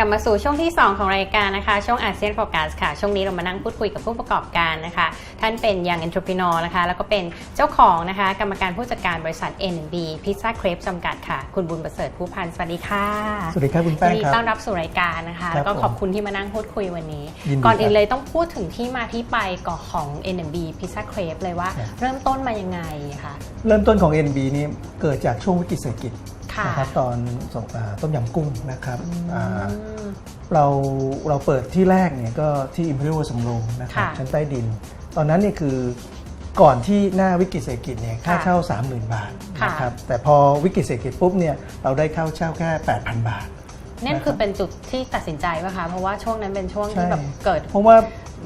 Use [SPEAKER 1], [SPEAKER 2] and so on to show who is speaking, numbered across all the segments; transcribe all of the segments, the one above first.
[SPEAKER 1] กลับมาสู่ช่วงที่ 2 ของรายการนะคะช่วงอาเซียนโฟกัสค่ะ ช่วงนี้เรามานั่งพูดคุยกับผู้ประกอบการนะคะ ท่านเป็นยัง entrepreneur นะคะ แล้วก็เป็นเจ้าของนะคะ กรรมการผู้จัดการบริษัท N&B Pizza Crepe จำกัดค่ะ คุณบุญประเสริฐผู้พันธ์สวัสดีค่ะ
[SPEAKER 2] สวัสดีครับคุณ
[SPEAKER 1] ยิ
[SPEAKER 2] แป้
[SPEAKER 1] น
[SPEAKER 2] ง
[SPEAKER 1] ดี
[SPEAKER 2] ครับ
[SPEAKER 1] ต้อนรับสู่รายการนะคะ
[SPEAKER 2] ครับ
[SPEAKER 1] แล้วก็ขอบ
[SPEAKER 2] ผม
[SPEAKER 1] คุณที่มานั่งพูดคุยวันนี้
[SPEAKER 2] ยินดี
[SPEAKER 1] ก่อนอื่
[SPEAKER 2] คนรับ
[SPEAKER 1] เลยต้องพูดถึงที่มาที่ไปก่อนของ N&B Pizza Crepe เลยว่า
[SPEAKER 2] ครับ
[SPEAKER 1] เริ่มต้นมายังไงคะ
[SPEAKER 2] เริ่มต้นของ NB นี่เกิดจากช่วงวิกฤตเศรษฐกิจ
[SPEAKER 1] ค่ะ
[SPEAKER 2] นะครับตอนส่งอ่าต้มยำกุ้งนะครับ
[SPEAKER 1] อื
[SPEAKER 2] อ่ามเราเราเปิดที่แรกเนี่ยก็ที่ Imperial สำโรงนะครับ
[SPEAKER 1] ค่ะ
[SPEAKER 2] ชั้นใต้ดิน ตอนนั้นเนี่ยคือก่อนที่หน้าวิกฤตเศรษฐกิจเนี่ยค่า
[SPEAKER 1] ค่ะ
[SPEAKER 2] เช่า 30,000 บาท
[SPEAKER 1] ค่ะ
[SPEAKER 2] นะครับแต่พอวิกฤตเศรษฐกิจปุ๊บเนี่ยเราได้เข้าเช่าแค่ 8,000 บาท
[SPEAKER 1] นั่นคือเป็นจุดที่ตัดสินใจป่ะคะ เพราะว่าช่วงนั้นเป็นช่วงที่
[SPEAKER 2] ใช่
[SPEAKER 1] แบบเกิด
[SPEAKER 2] เพราะว่า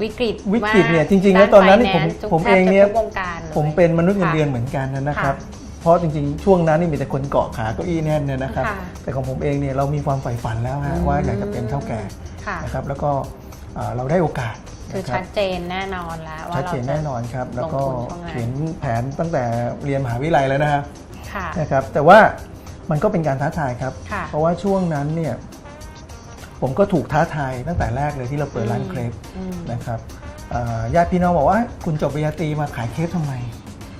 [SPEAKER 1] วิกฤต
[SPEAKER 2] วิกฤตเนี่ย
[SPEAKER 1] มา
[SPEAKER 2] จริงๆแล้วตอนนั้นนี่ผม
[SPEAKER 1] ด้า finance
[SPEAKER 2] ผม
[SPEAKER 1] แทบ
[SPEAKER 2] เอง
[SPEAKER 1] จะ
[SPEAKER 2] เนี่ย
[SPEAKER 1] ทุกวงการลย
[SPEAKER 2] ผมเป็นมนุษย์เงิน
[SPEAKER 1] ค่ะ
[SPEAKER 2] เดือนเหมือนกันนะครับ
[SPEAKER 1] ค่ะ
[SPEAKER 2] เพราะจริงๆ ช่วงนั้นนี่มีแต่คนเกาะขาเก้าอี้แน่นเนี่ยนะครับ
[SPEAKER 1] ค่ะ
[SPEAKER 2] แต่ของผมเองเนี่ยเรามีความใฝ่ฝันแล้วฮะ
[SPEAKER 1] อืม
[SPEAKER 2] ว่าอยากจะเป็นเท่าแก่
[SPEAKER 1] ค่ะ
[SPEAKER 2] นะครับ แล้วก็เอ่อเราได้โอกาส
[SPEAKER 1] คือ
[SPEAKER 2] นะรั
[SPEAKER 1] ชั
[SPEAKER 2] บ
[SPEAKER 1] ดเจนแน่นอนแล้วว่า
[SPEAKER 2] ชัด
[SPEAKER 1] เรา
[SPEAKER 2] เจน
[SPEAKER 1] จะ
[SPEAKER 2] แน่นอนครับ แล้วก็
[SPEAKER 1] ลงทุนช่วงนั้น
[SPEAKER 2] เขียนแผนตั้งแต่เรียนมหาวิทยาลัยแล้วนะฮะ
[SPEAKER 1] ค่ะ
[SPEAKER 2] นะครับแต่ว่ามันก็เป็นการท้าทายครับ
[SPEAKER 1] ค่ะ
[SPEAKER 2] เพราะว่าช่วงนั้นเนี่ยผมก็ถูกท้าทายตั้งแต่แรกเลยที่เราเปิดร้านเครป
[SPEAKER 1] อืม
[SPEAKER 2] นะครับเอ่อญาติพี่น้องบอกว่าคุณจบปริญญาตรีมาขายเครปทำไม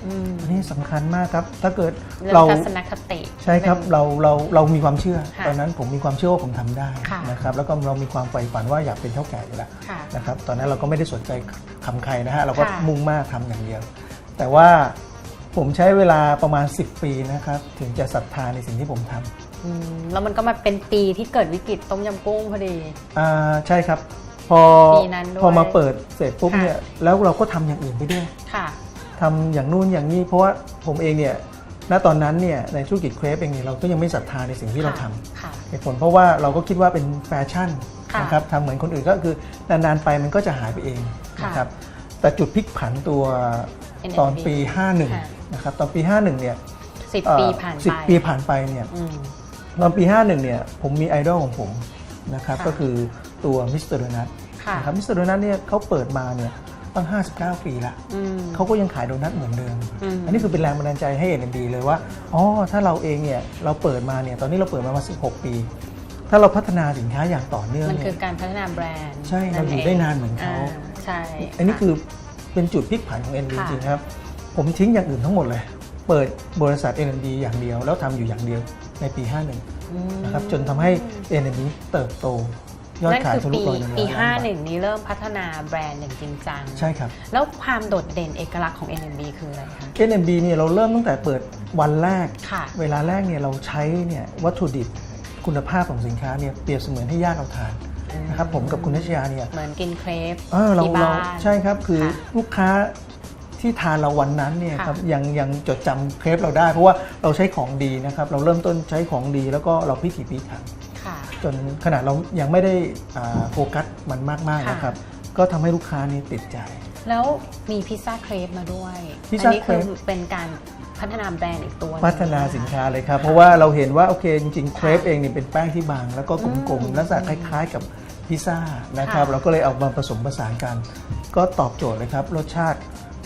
[SPEAKER 1] อืม
[SPEAKER 2] อันนี้สำคัญมากครับ ถ้าเกิด
[SPEAKER 1] เรื่อง
[SPEAKER 2] เรา
[SPEAKER 1] ทัศนคติ
[SPEAKER 2] ใช่ครับ
[SPEAKER 1] เป็น
[SPEAKER 2] เราเราเรามีความเชื่อ
[SPEAKER 1] ค่ะ
[SPEAKER 2] ตอนนั้นผมมีความเชื่อว่าผมทำได้
[SPEAKER 1] ค่ะ
[SPEAKER 2] นะครับแล้วก็เรามีความใฝ่ฝันว่าอยากเป็นเท่าแก่อยู่แล้ว
[SPEAKER 1] ค่ะ
[SPEAKER 2] นะครับตอนนั้นเราก็ไม่ได้สนใจคำใครนะฮะเราก็
[SPEAKER 1] ค่ะ
[SPEAKER 2] มุ่งมากทำอย่างเดียว แต่ว่าผมใช้เวลาประมาณ 10 ปีนะครับถึงจะศรัทธาในสิ่งที่ผมทำ
[SPEAKER 1] อืมแล้วมันก็มาเป็นปีที่เกิดวิกฤตต้มยำกุ้งพอดี
[SPEAKER 2] อ่าใช่ครับพอ
[SPEAKER 1] ปีนั้นด้วย
[SPEAKER 2] พอมาเปิดเสร็จปุ๊บ
[SPEAKER 1] ค่ะ
[SPEAKER 2] เนี่ยแล้วเราก็ทำอย่างอื่นไปด้วย
[SPEAKER 1] ค่ะ
[SPEAKER 2] ทำอย่างนู่นอย่างนี้ เพราะว่าผมเองเนี่ยณตอนนั้นเนี่ยในธุรกิจเครปเองเนี่ยเราก็ยังไม่ศรัทธาในสิ่งที่เราทำ
[SPEAKER 1] ค่ะ
[SPEAKER 2] เหตุผลเพราะว่าเราก็คิดว่าเป็นแฟชั่น
[SPEAKER 1] ค่ะ
[SPEAKER 2] นะครับทำเหมือนคนอื่นก็คือนานๆไปมันก็จะหายไปเอง
[SPEAKER 1] ค่ะ
[SPEAKER 2] นะครับแต่จุดพลิกผันตัว
[SPEAKER 1] NLP
[SPEAKER 2] ตอนปี
[SPEAKER 1] ค่ะ
[SPEAKER 2] 51นะครับตอนปี 51เนี่ย
[SPEAKER 1] สิบ
[SPEAKER 2] เอ่อ
[SPEAKER 1] ปีผ่าน
[SPEAKER 2] สิ
[SPEAKER 1] ไป
[SPEAKER 2] บปีผ่านไปเนี่ย
[SPEAKER 1] อืม
[SPEAKER 2] ตอนปี 51 เนี่ย ผมมีไอดอลของผมนะครับ
[SPEAKER 1] ค่ะ
[SPEAKER 2] ก็คือตัวมิสเตอร์โดนัท
[SPEAKER 1] ค่ะ
[SPEAKER 2] นะครับมิสเตอร์โดนัทเนี่ยเขาเปิดมาเนี่ย ตั้ง 59 ปีละ
[SPEAKER 1] อืม
[SPEAKER 2] เขาก็ยังขายโดนัทเหมือนเดิม
[SPEAKER 1] อืม
[SPEAKER 2] อันนี้คือเป็นแรงบันดาลใจให้ NMD เลยว่า อ๋อ ถ้าเราเองเนี่ย เราเปิดมาเนี่ย ตอนนี้เราเปิดมามา 16 ปี ถ้าเราพัฒนาสินค้าอย่างต่อเนื่อง
[SPEAKER 1] มัน
[SPEAKER 2] เนี่
[SPEAKER 1] คือยการพัฒนาแบรนด์
[SPEAKER 2] ใช่ เราอยู่ได้นานเหมือนเขา
[SPEAKER 1] ใช่
[SPEAKER 2] อันนี้ะคือเป็นจุดพลิกผันของ NMD
[SPEAKER 1] ค่ะ
[SPEAKER 2] จริงๆครับ ผมทิ้งอย่างอื่นทั้งหมดเลย เปิดบริษัท NMD อย่างเดียว แล้วทำอยู่อย่างเดียวในปี 51
[SPEAKER 1] ม
[SPEAKER 2] นะครับ จนทำให้ NMD เติบโต ยอด
[SPEAKER 1] นั่น
[SPEAKER 2] ขาย
[SPEAKER 1] คือ
[SPEAKER 2] ทะลุ
[SPEAKER 1] ปี
[SPEAKER 2] ร้อยหนึ่ง
[SPEAKER 1] ปี
[SPEAKER 2] ล้านบาท
[SPEAKER 1] 51นี้เริ่มพัฒนาแบรนด์อย่างจริงจัง
[SPEAKER 2] ใช่ครับ
[SPEAKER 1] แล้วความโดดเด่นเอกลักษณ์ของ NMB คืออะไรคะ
[SPEAKER 2] NMD เนี่ยเราเริ่มตั้งแต่เปิดวันแรก
[SPEAKER 1] ค่ะ
[SPEAKER 2] เวลาแรกเนี่ยเราใช้เนี่ยวัตถุดิบคุณภาพของสินค้าเนี่ยเปรียบเสมือนให้ญาติเราทาน
[SPEAKER 1] อืม
[SPEAKER 2] นะครับผมกับคุณนัชยาเนี่ย
[SPEAKER 1] เหมือนกินเครป
[SPEAKER 2] เออเรา
[SPEAKER 1] ที่
[SPEAKER 2] เรา
[SPEAKER 1] บ้าน
[SPEAKER 2] ใช่ครับคือ
[SPEAKER 1] ค่ะ
[SPEAKER 2] ลูกค้าที่ทานเราวันนั้นเนี่ย
[SPEAKER 1] ค่ะ
[SPEAKER 2] ครับยังยังจดจำเครปเราได้ เพราะว่าเราใช้ของดีนะครับ เราเริ่มต้นใช้ของดีแล้วก็เราพิถีพิถัน
[SPEAKER 1] ค่ะ
[SPEAKER 2] จนขนาดเรายังไม่ได้อ่าโฟกัสมันมากๆ
[SPEAKER 1] ค่ะ
[SPEAKER 2] นะครับ ก็ทำให้ลูกค้านี่ติดใจ
[SPEAKER 1] แล้วมีพิซซ่าเครปมาด้วย
[SPEAKER 2] พิซซ่า
[SPEAKER 1] อันี้คือ
[SPEAKER 2] เครป
[SPEAKER 1] เป็นการพัฒนาแบรนด์อีกตัวหง
[SPEAKER 2] พัฒนาสินค้าเลยครับ
[SPEAKER 1] ค่ะ
[SPEAKER 2] เพราะว่าเราเห็นว่าโอเคจริงๆเครป
[SPEAKER 1] ค่ะ
[SPEAKER 2] เองเนี่ยเป็นแป้งที่บาง แล้วก็กลม
[SPEAKER 1] อืม
[SPEAKER 2] ๆลักษณะคล้ายๆกับพิซซ่านะครับ
[SPEAKER 1] ค่ะ
[SPEAKER 2] เราก็เลยเอามาผสมผสานกัน ก็ตอบโจทย์เลยครับ รสชาติ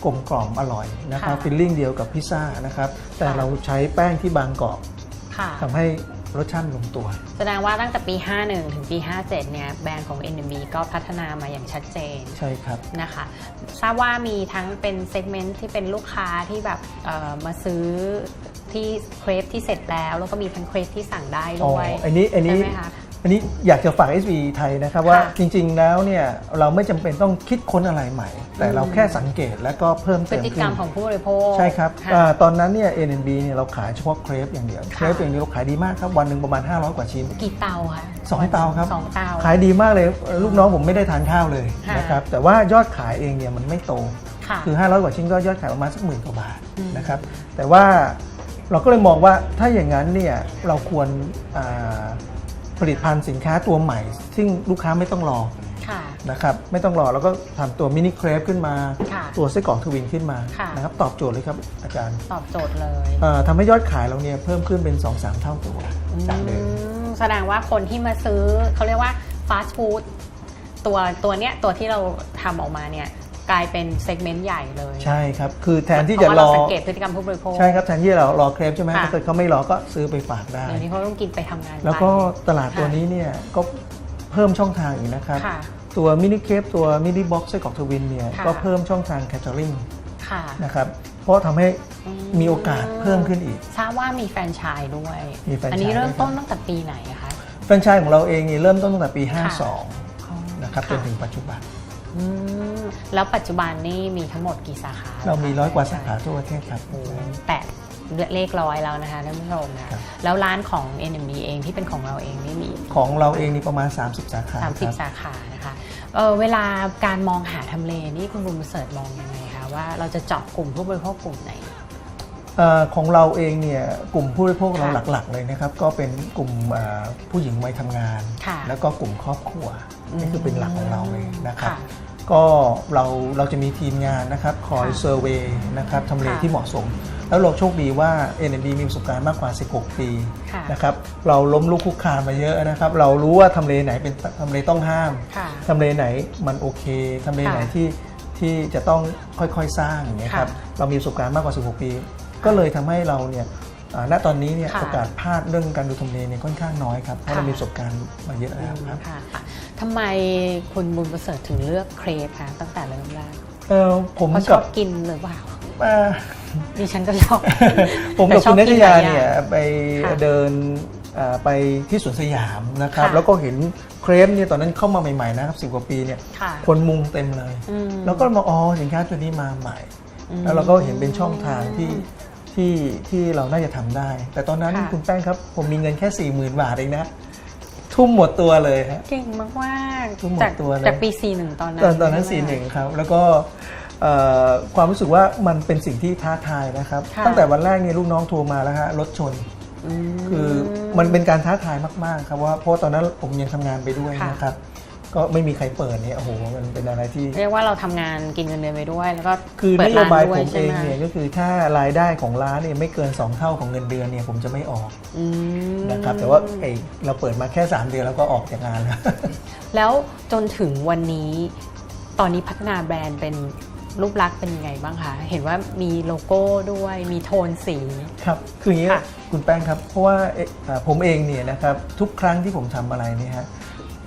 [SPEAKER 2] กลมกล่อมอร่อยนะครับฟิลลิ่งเดียวกับพิซซ่านะครับ แต่เราใช้แป้งที่บางกรอบ
[SPEAKER 1] ค่ะ
[SPEAKER 2] ทำให้ รสชาติลงตัว
[SPEAKER 1] แสดงว่าตั้งแต่ปี 51 ถึงปี 57 เนี่ยแบรนด์ของ NMB ก็พัฒนามาอย่างชัดเจน
[SPEAKER 2] ใช่ครับ
[SPEAKER 1] นะคะทราบว่ามีทั้งเป็นเซกเมนต์ที่เป็นลูกค้าที่แบบเอ่อมาซื้อที่เครปที่เสร็จแล้ว แล้วก็มีทั้งเครปที่สั่งได้
[SPEAKER 2] อ๋อ
[SPEAKER 1] ด้วย
[SPEAKER 2] อันนี้อันนี้
[SPEAKER 1] ใช่ไหมคะ
[SPEAKER 2] อันนี้อยากจะฝาก SV ไทยนะครับว่า
[SPEAKER 1] ค่ะ
[SPEAKER 2] จริงๆแล้วเนี่ยเราไม่จำเป็นต้องคิดค้นอะไรใหม่ แต่เราแค่สังเกตแล้วก็เพิ่ม
[SPEAKER 1] พ
[SPEAKER 2] เติ
[SPEAKER 1] ฤ
[SPEAKER 2] ม
[SPEAKER 1] ติกร
[SPEAKER 2] ขึ้
[SPEAKER 1] รม
[SPEAKER 2] น
[SPEAKER 1] ของผู้บริโภค
[SPEAKER 2] ใช่ครับะอาตอนนั้นเนี่ย NNB เนี่ยเราขายเฉพาะเครปอย่างเดียวเครปอย่างเดียวเราขายดีมากครับวันหนึ่งประมาณ 500 กว่าชิ้น
[SPEAKER 1] กี่เตาคะ
[SPEAKER 2] สองเตาครับ
[SPEAKER 1] สองเตา
[SPEAKER 2] ขายดีมากเลยลูกน้องผมไม่ได้ทานข้าวเลย
[SPEAKER 1] ค่ะ
[SPEAKER 2] นะครับแต่ว่ายอดขายเองเนี่ยมันไม่โต
[SPEAKER 1] ค่ะ
[SPEAKER 2] คือ 500 กว่าชิ้นก็ยอดขายประมาณสักหมื่นกว่าบาท
[SPEAKER 1] อืม
[SPEAKER 2] นะครับ แต่ว่าเราก็เลยมองว่าถ้าอย่างนั้นเนี่ยเราควรอ่า ผลิตภัณฑ์สินค้าตัวใหม่ ซึ่งลูกค้าไม่ต้องรอ
[SPEAKER 1] ค่ะ
[SPEAKER 2] นะครับไม่ต้องรอแล้วก็ทำตัวมินิเครปขึ้นมา
[SPEAKER 1] ค่ะ
[SPEAKER 2] ตัวไส้กรอกทวินขึ้นมา
[SPEAKER 1] ค่ะ
[SPEAKER 2] นะครับตอบโจทย์เลยครับอาจารย์
[SPEAKER 1] ตอบโจทย์เลย
[SPEAKER 2] เอ่อทำให้ยอดขายเราเนี่ยเพิ่มขึ้นเป็น 2-3 เท่าตัวจากเดิม
[SPEAKER 1] อืมแสดงว่าคนที่มาซื้อเขาเรียกว่าฟาสต์ฟู้ดตัวตัวเนี้ยตัวที่เราทำออกมาเนี่ย กลายเป็นเซกเมนต์ใหญ่เลย
[SPEAKER 2] ใช่ครับ คือแทนที่
[SPEAKER 1] เพ
[SPEAKER 2] จะ
[SPEAKER 1] ราะว่ารเรา
[SPEAKER 2] อ
[SPEAKER 1] สังเกตพฤติกรรมผู้บริโภค
[SPEAKER 2] ใช่ครับ แทนที่เรารอเครปใช่ไหม
[SPEAKER 1] ค่ะ
[SPEAKER 2] ถ้าเกิดเขาไม่รอก็ซื้อไปฝากได้
[SPEAKER 1] เดี๋ยวนี้เขาต้องกินไปทำงาน
[SPEAKER 2] แล้วก็
[SPEAKER 1] ไป
[SPEAKER 2] ตลาดตัว
[SPEAKER 1] ค่ะ
[SPEAKER 2] นี้เนี่ยก็เพิ่มช่องทางอีกนะครับ
[SPEAKER 1] ค่ะ
[SPEAKER 2] ตัวมินิเคปตัวมินิบ็อกซ์ไส้กรอกทวินเนี่ย
[SPEAKER 1] ค่ะ
[SPEAKER 2] ก็เพิ่มช่องทางแคชเชอริง
[SPEAKER 1] ค่ะ
[SPEAKER 2] นะครับ เพราะทำให้
[SPEAKER 1] อื
[SPEAKER 2] มีโอกาสเพิ่มขึ้นอีก
[SPEAKER 1] ทราบว่ามีแฟรนไชส์ด้วย
[SPEAKER 2] มีแฟรนไชส์
[SPEAKER 1] อันนี้เริ่ม
[SPEAKER 2] ด้วยครับ
[SPEAKER 1] ต้นตั้งแต่ปีไหนอะคะ
[SPEAKER 2] แฟรนไชส์ของเราเองนี่เริ่มต้นตั้งแต่ปี
[SPEAKER 1] ค่ะ
[SPEAKER 2] 52 นะครับจนถึงปัจจุบัน
[SPEAKER 1] อืมแล้วปัจจุบันนี่มีทั้งหมดกี่สาขา
[SPEAKER 2] เรามี
[SPEAKER 1] คะ
[SPEAKER 2] ร้อยกว่า
[SPEAKER 1] แฟร
[SPEAKER 2] สาน
[SPEAKER 1] ไช
[SPEAKER 2] ขา
[SPEAKER 1] ส์
[SPEAKER 2] ทั่วประเทศครับ
[SPEAKER 1] โอ้โหแปดเลขร้อยแล้วนะคะท่านผู้ชมนะครับ แล้วร้านของ NMB เองที่เป็นของเราเองนี่มี
[SPEAKER 2] ของเราเองนี่ประมาณ 30 สาขาครับ
[SPEAKER 1] 30 สาขานะคะเออเวลาการมองหาทำเลนี่คุณบุญประเสริฐมองยังไงคะว่าเราจะเจาะกลุ่มผู้บริโภคกลุ่มไหน
[SPEAKER 2] เอ่อของเราเองเนี่ยกลุ่มผู้บริโภคเรา
[SPEAKER 1] ค่ะ
[SPEAKER 2] หลักๆเลยนะครับ ก็เป็นกลุ่มเอ่อผู้หญิงวัยทำงาน
[SPEAKER 1] ค่ะ
[SPEAKER 2] แล้วก็กลุ่มครอบครัว นี่คือเป็นหลักของเราเลยนะครับ
[SPEAKER 1] ค่ะ
[SPEAKER 2] ก็เราเราจะมีทีมงานนะครับคอย
[SPEAKER 1] ค่ะ
[SPEAKER 2] เซอร์เวย์นะครับทำเล
[SPEAKER 1] ค่ะ
[SPEAKER 2] ที่เหมาะสม แล้วเราโชคดีว่า NMB มีประสบการณ์มากกว่า 16 ปี
[SPEAKER 1] ค่ะ
[SPEAKER 2] นะครับเราล้มลุกคลุกคลานมาเยอะนะครับ เรารู้ว่าทำเลไหนเป็นทำเลต้องห้าม
[SPEAKER 1] ค่ะ
[SPEAKER 2] ทำเลไหนมันโอเคทำเลไหน
[SPEAKER 1] ค่ะ
[SPEAKER 2] ที่ที่จะต้องค่อยๆสร้างอย่างเงี้ยครับ
[SPEAKER 1] ค่ะ
[SPEAKER 2] เรามีประสบการณ์มากกว่า 16 ปี ก็เลยทำให้เราเนี่ยอ่า ณตอนนี้เนี่ย
[SPEAKER 1] ค่ะ
[SPEAKER 2] โอกาสพลาดเรื่องการดูทำเลเนี่ยค่อนข้างน้อยครับ เพราะ
[SPEAKER 1] ค่ะ
[SPEAKER 2] เรามีประสบการณ์มาเยอะแล้วครับ
[SPEAKER 1] ค่ะค่ะทำไมคุณบุญประเสริฐถึงเลือกเครปคะตั้งแต่เริ่มแรก
[SPEAKER 2] เออผม
[SPEAKER 1] เพราะช
[SPEAKER 2] กั
[SPEAKER 1] อบบกินหรือเปล่า
[SPEAKER 2] เอ่อ
[SPEAKER 1] ดิฉันก็ชอบ
[SPEAKER 2] ผมกับ
[SPEAKER 1] แต่ชอ
[SPEAKER 2] คุณนัท
[SPEAKER 1] กิ
[SPEAKER 2] ยา
[SPEAKER 1] หล
[SPEAKER 2] เนี่ย
[SPEAKER 1] อง
[SPEAKER 2] ไป
[SPEAKER 1] ค่ะ
[SPEAKER 2] เดินอ่าไปที่สวนสยามนะครับ
[SPEAKER 1] ค่ะ
[SPEAKER 2] แล้วก็เห็นเครปเนี่ยตอนนั้นเข้ามาใหม่ๆนะครับสิกว่าปีเนี่ย
[SPEAKER 1] ค่ะ
[SPEAKER 2] คนมุงเต็มเลย
[SPEAKER 1] อืม
[SPEAKER 2] แล้วก็มาอ๋อสินค้าตัวนี้มาใหม่
[SPEAKER 1] อืม
[SPEAKER 2] แล้วเราก็เห็นเป็นช่องทางที่ ที่ที่เราน่าจะทำได้ แต่ตอนนั้น
[SPEAKER 1] ค่ะ
[SPEAKER 2] คุณแป้งครับ ผมมีเงินแค่4ี่หมื่นบาทเองนะ ทุ่มหมดตัวเลยฮะ
[SPEAKER 1] เก่งมากมาก
[SPEAKER 2] ทุกหมด
[SPEAKER 1] จาก
[SPEAKER 2] ตัวเลย
[SPEAKER 1] จากปี 41 ตอนนั้น
[SPEAKER 2] ตอนตอนนั้น
[SPEAKER 1] ใช่
[SPEAKER 2] สี่
[SPEAKER 1] ไม
[SPEAKER 2] หนึ่งครับ แล้วก็เอ่อความรู้สึกว่ามันเป็นสิ่งที่ท้าทายนะครับ
[SPEAKER 1] ค่ะ
[SPEAKER 2] ตั้งแต่วันแรกเนี่ยลูกน้องโทรมาแล้วฮะรถชน
[SPEAKER 1] ม
[SPEAKER 2] คือมันเป็นการท้าทายมาก ๆ ครับว่าเพราะตอนนั้นผมยังทำงานไปด้วย
[SPEAKER 1] ค่ะ
[SPEAKER 2] นะครับ ก็ไม่มีใครเปิดเนี่ยโอ้โหมันเป็นอะไรที่
[SPEAKER 1] เรียกว่าเราทำงานกินเงินเดือนไปด้วย แล้วก็
[SPEAKER 2] คือ
[SPEAKER 1] เปิ
[SPEAKER 2] น
[SPEAKER 1] ด
[SPEAKER 2] โย
[SPEAKER 1] ร้าน
[SPEAKER 2] บาย
[SPEAKER 1] ด้ว
[SPEAKER 2] ผ
[SPEAKER 1] ย
[SPEAKER 2] ม
[SPEAKER 1] ใช่
[SPEAKER 2] เอง
[SPEAKER 1] ไหม
[SPEAKER 2] เนี่ยก็คือถ้ารายได้ของร้านเนี่ยไม่เกิน 2 เท่าของเงินเดือนเนี่ยผมจะไม่ออก
[SPEAKER 1] อืม
[SPEAKER 2] นะครับแต่ว่าไอเราเปิดมาแค่ 3 เดือนแล้วก็ออกจากงานแล้ว
[SPEAKER 1] แล้วจนถึงวันนี้ ตอนนี้พัฒนาแบรนด์เป็น รูปลักษณ์เป็นยังไงบ้างคะ เห็นว่ามีโลโก้ด้วยมีโทนสี
[SPEAKER 2] ครับ คืออย่างนี้
[SPEAKER 1] ค่ะ
[SPEAKER 2] คุณแป้งครับ เพราะว่าเอ่ออ่าผมเองเนี่ยนะครับทุกครั้งที่ผมทำอะไรเนี่ยฮะ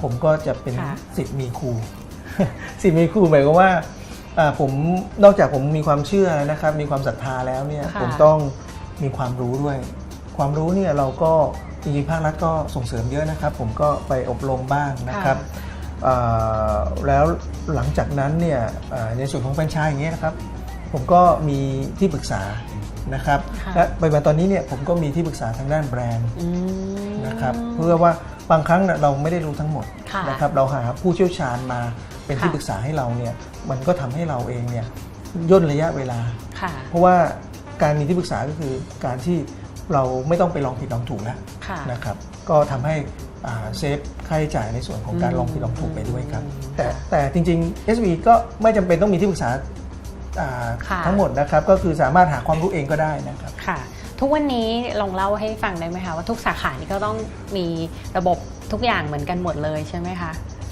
[SPEAKER 2] ผมก็จะเป็น
[SPEAKER 1] ค่ะ
[SPEAKER 2] สิทธิ์มีครู สิทธิ์มีครูหมายความว่าอ่าผมนอกจากผมมีความเชื่อนะครับ มีความศรัทธาแล้วเนี่ย
[SPEAKER 1] ค่ะ
[SPEAKER 2] ผมต้องมีความรู้ด้วย ความรู้เนี่ยเราก็จริงๆภาครัฐก็ส่งเสริมเยอะนะครับ ผมก็ไปอบรมบ้างนะครับอ่า แล้วหลังจากนั้นเนี่ยอ่าในส่วนของแฟรนไชส์อย่างเงี้ยนะครับผมก็มีที่ปรึกษานะครับ
[SPEAKER 1] ค่ะ
[SPEAKER 2] และปัจจุบันตอนนี้เนี่ยผมก็มีที่ปรึกษาทางด้านแบรนด์
[SPEAKER 1] อืม
[SPEAKER 2] นะครับเพื่อว่าบางครั้งเนี่ยเราไม่ได้รู้ทั้งหมด
[SPEAKER 1] ค่ะ
[SPEAKER 2] นะครับเราหาผู้เชี่ยวชาญมาเป็น
[SPEAKER 1] ค่ะ
[SPEAKER 2] ที่ปรึกษาให้เราเนี่ยมันก็ทำให้เราเองเนี่ยย่นระยะเวลา
[SPEAKER 1] ค่ะ
[SPEAKER 2] เพราะว่าการมีที่ปรึกษาก็คือการที่เราไม่ต้องไปลองผิดลองถูกแล้ว
[SPEAKER 1] ค่ะ
[SPEAKER 2] นะครับ ก็ทำให้อ่า เซฟค่าใช้จ่ายในส่วนของการ
[SPEAKER 1] อืม
[SPEAKER 2] ลองผิดลองถูกไปด้วยครับ
[SPEAKER 1] อืม
[SPEAKER 2] แต่
[SPEAKER 1] ค่ะ
[SPEAKER 2] แต่จริงๆ SV ก็ไม่จำเป็นต้องมีที่ปรึกษาอ่า
[SPEAKER 1] ค่ะ
[SPEAKER 2] ทั้งหมดนะครับ ก็คือสามารถหาความรู้เองก็ได้นะครับ
[SPEAKER 1] ค่ะ ทุกวันนี้ลองเล่าให้ฟังได้ไหมคะว่าทุกสาขานี่ก็ต้องมีระบบทุกอย่างเหมือนกันหมดเลยใช่ไหมคะ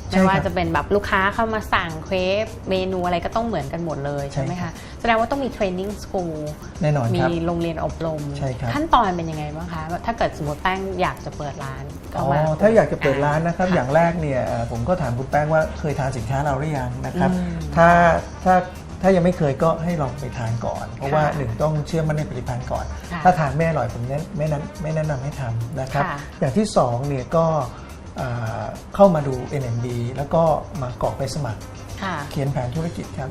[SPEAKER 2] ใช่
[SPEAKER 1] ไม่ว่า
[SPEAKER 2] ครับ
[SPEAKER 1] จะเป็นแบบลูกค้าเข้ามาสั่งเครปเมนูอะไรก็ต้องเหมือนกันหมดเลยใช่ไหม
[SPEAKER 2] ใช่ครั
[SPEAKER 1] คะ
[SPEAKER 2] บ
[SPEAKER 1] แสดงว่าต้องมีเทรนนิ่งสคูล
[SPEAKER 2] แน่นอน
[SPEAKER 1] มี
[SPEAKER 2] ครับ
[SPEAKER 1] โรงเรียนอบรม
[SPEAKER 2] ใช่ครับ
[SPEAKER 1] ขั้นตอนเป็นยังไงบ้างคะ ถ้าเกิดสมมติแป้งอยากจะเปิดร้าน ก็
[SPEAKER 2] อ๋อ
[SPEAKER 1] มา
[SPEAKER 2] ถ้าอยากจะเปิดร้านนะครับ
[SPEAKER 1] ค่ะ
[SPEAKER 2] อย่างแรกเนี่ยเอ่อผมก็ถามคุณแป้งว่าเคยทานสินค้าเราหรือยังนะครับ
[SPEAKER 1] อืม
[SPEAKER 2] ถ้าถ้าถ้ายังไม่เคยก็ให้ลองไปทานก่อน เพราะว่า
[SPEAKER 1] ค่ะ
[SPEAKER 2] หนึ่งต้องเชื่อมั่นในผลิตภัณฑ์ก่อน
[SPEAKER 1] ค่ะ
[SPEAKER 2] ถ้าทานไม่อร่อยผมแนะไม่นั้นไม่แนะนำให้ทำนะครับ
[SPEAKER 1] ค่ะ
[SPEAKER 2] อย่างที่สองเนี่ยก็อ่าเข้ามาดู NMB แล้วก็มากรอกไปสมัคร
[SPEAKER 1] ค่ะ
[SPEAKER 2] เขียนแผนธุรกิจครับ